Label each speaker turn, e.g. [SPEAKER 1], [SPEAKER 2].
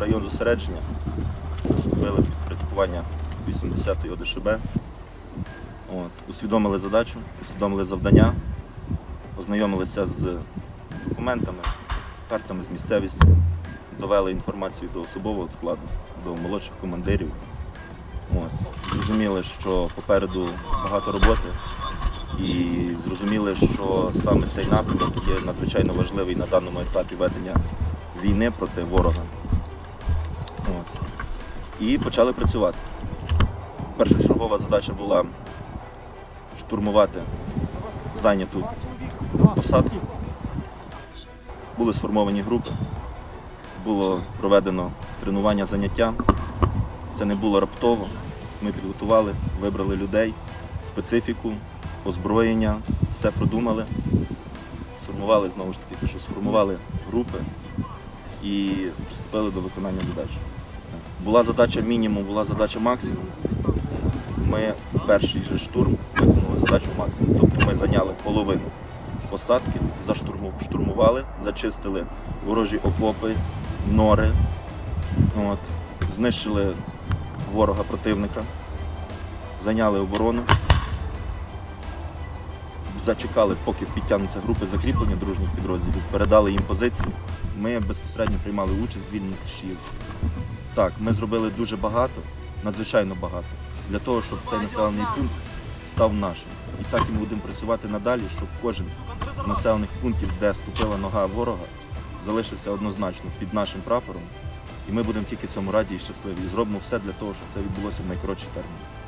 [SPEAKER 1] район зосередження. Вступили в підпорядкування 80-ї ОДШБ. От, усвідомили задачу, усвідомили завдання, ознайомилися з документами, з картами, з місцевістю, довели інформацію до особового складу, до молодших командирів. Ось. Зрозуміли, що попереду багато роботи, і зрозуміли, що саме цей напрямок є надзвичайно важливий на даному етапі ведення війни проти ворога. Ось. І почали працювати. Першочергова задача була штурмувати зайняту посадку. Були сформовані групи, було проведено тренування заняття. Це не було раптово. Ми підготували, вибрали людей, специфіку, озброєння, все продумали. Сформували знову ж таки, що сформували групи і приступили до виконання задач. Була задача мінімум, була задача максимум. Ми в перший же штурм виконали задачу максимум. Тобто ми зайняли половину посадки, заштурму- штурмували, зачистили ворожі окопи, нори, от, знищили ворога противника, зайняли оборону, зачекали, поки підтягнуться групи закріплення дружніх підрозділів, передали їм позиції. Ми безпосередньо приймали участь в звільненні Кліщіїв. Так, ми зробили дуже багато, надзвичайно багато, для того, щоб цей населений пункт став нашим. І так і ми будемо працювати надалі, щоб кожен з населених пунктів, де ступила нога ворога, залишився однозначно під нашим прапором. І ми будемо тільки цьому раді і щасливі. І зробимо все для того, щоб це відбулося в найкоротші терміни.